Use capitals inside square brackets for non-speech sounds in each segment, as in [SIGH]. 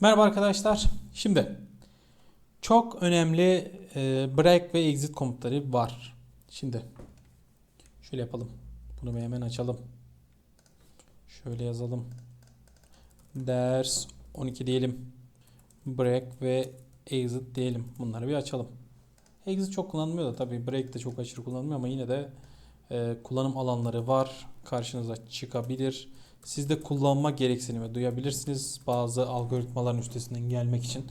Merhaba arkadaşlar. Şimdi çok önemli e, break ve exit komutları var. Şimdi şöyle yapalım. Bunu hemen açalım. Şöyle yazalım. Ders 12 diyelim. Break ve exit diyelim. Bunları bir açalım. Exit çok kullanılmıyor da tabii break de çok aşırı kullanılmıyor ama yine de e, kullanım alanları var. Karşınıza çıkabilir. Siz de kullanma gereksinimi duyabilirsiniz bazı algoritmaların üstesinden gelmek için.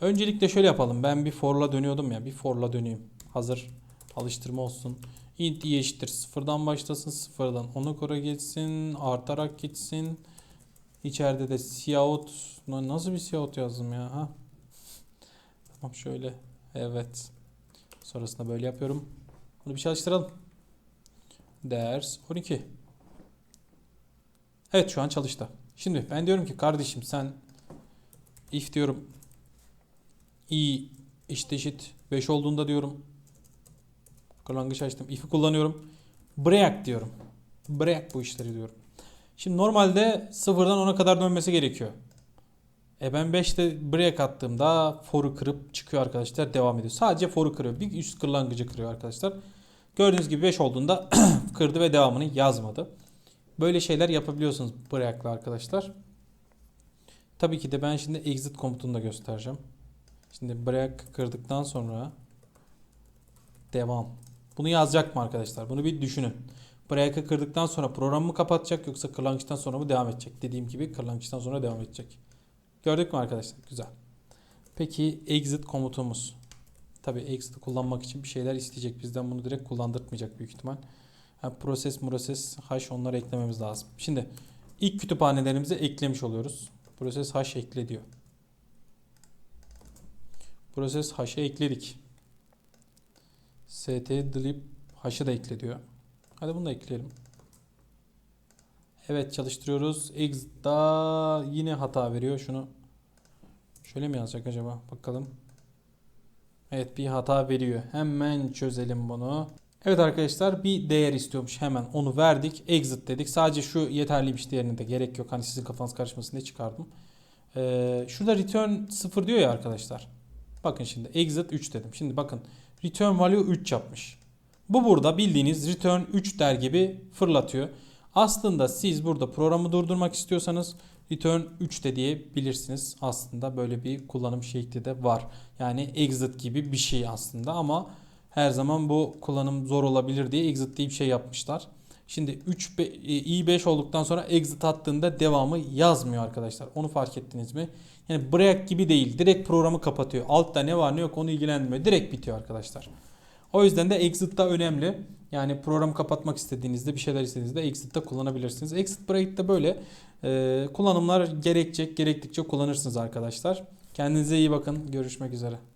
Öncelikle şöyle yapalım. Ben bir for'la dönüyordum ya. Bir for'la döneyim. Hazır alıştırma olsun. int i eşittir sıfırdan başlasın. Sıfırdan 10'a kadar geçsin. Artarak gitsin. İçeride de cout. Nasıl bir cout yazdım ya? Ha? Tamam şöyle. Evet. Sonrasında böyle yapıyorum. Bunu bir çalıştıralım. Ders 12. Evet şu an çalıştı. Şimdi ben diyorum ki kardeşim sen if diyorum i eşit eşit 5 olduğunda diyorum kırlangıç açtım if'i kullanıyorum. Break diyorum. Break bu işleri diyorum. Şimdi normalde sıfırdan 10'a kadar dönmesi gerekiyor. E ben 5'te break attığımda for'u kırıp çıkıyor arkadaşlar. Devam ediyor. Sadece for'u kırıyor. Bir üst kırlangıcı kırıyor arkadaşlar. Gördüğünüz gibi 5 olduğunda [CLEARS THROAT] kırdı ve devamını yazmadı. Böyle şeyler yapabiliyorsunuz break'la arkadaşlar. Tabii ki de ben şimdi exit komutunu da göstereceğim. Şimdi break kırdıktan sonra devam. Bunu yazacak mı arkadaşlar? Bunu bir düşünün. Break'ı kırdıktan sonra programı mı kapatacak yoksa kırlangıçtan sonra mı devam edecek? Dediğim gibi kırlangıçtan sonra devam edecek. Gördük mü arkadaşlar? Güzel. Peki exit komutumuz. Tabii exit kullanmak için bir şeyler isteyecek bizden. Bunu direkt kullandırtmayacak büyük ihtimal. Yani proses, proses, hash onları eklememiz lazım. Şimdi ilk kütüphanelerimize eklemiş oluyoruz. Proses hash ekle diyor. Proses hash'e ekledik. st delete hash'ı da ekle diyor. Hadi bunu da ekleyelim. Evet çalıştırıyoruz. Exit'da yine hata veriyor. Şunu şöyle mi yazacak acaba? Bakalım. Evet bir hata veriyor. Hemen çözelim bunu. Evet arkadaşlar bir değer istiyormuş hemen onu verdik exit dedik sadece şu yeterliymiş diğerine de gerek yok hani sizin kafanız karışmasın diye çıkardım. Ee, şurada return 0 diyor ya arkadaşlar. Bakın şimdi exit 3 dedim. Şimdi bakın return value 3 yapmış. Bu burada bildiğiniz return 3 der gibi fırlatıyor. Aslında siz burada programı durdurmak istiyorsanız return 3 de diyebilirsiniz. Aslında böyle bir kullanım şekli de var. Yani exit gibi bir şey aslında ama her zaman bu kullanım zor olabilir diye exit diye bir şey yapmışlar. Şimdi 3 i5 olduktan sonra exit attığında devamı yazmıyor arkadaşlar. Onu fark ettiniz mi? Yani break gibi değil. Direkt programı kapatıyor. Altta ne var ne yok onu ilgilendirmiyor. Direkt bitiyor arkadaşlar. O yüzden de exit da önemli. Yani programı kapatmak istediğinizde bir şeyler istediğinizde exit de kullanabilirsiniz. Exit break de böyle e, kullanımlar gerekecek. Gerektikçe kullanırsınız arkadaşlar. Kendinize iyi bakın. Görüşmek üzere.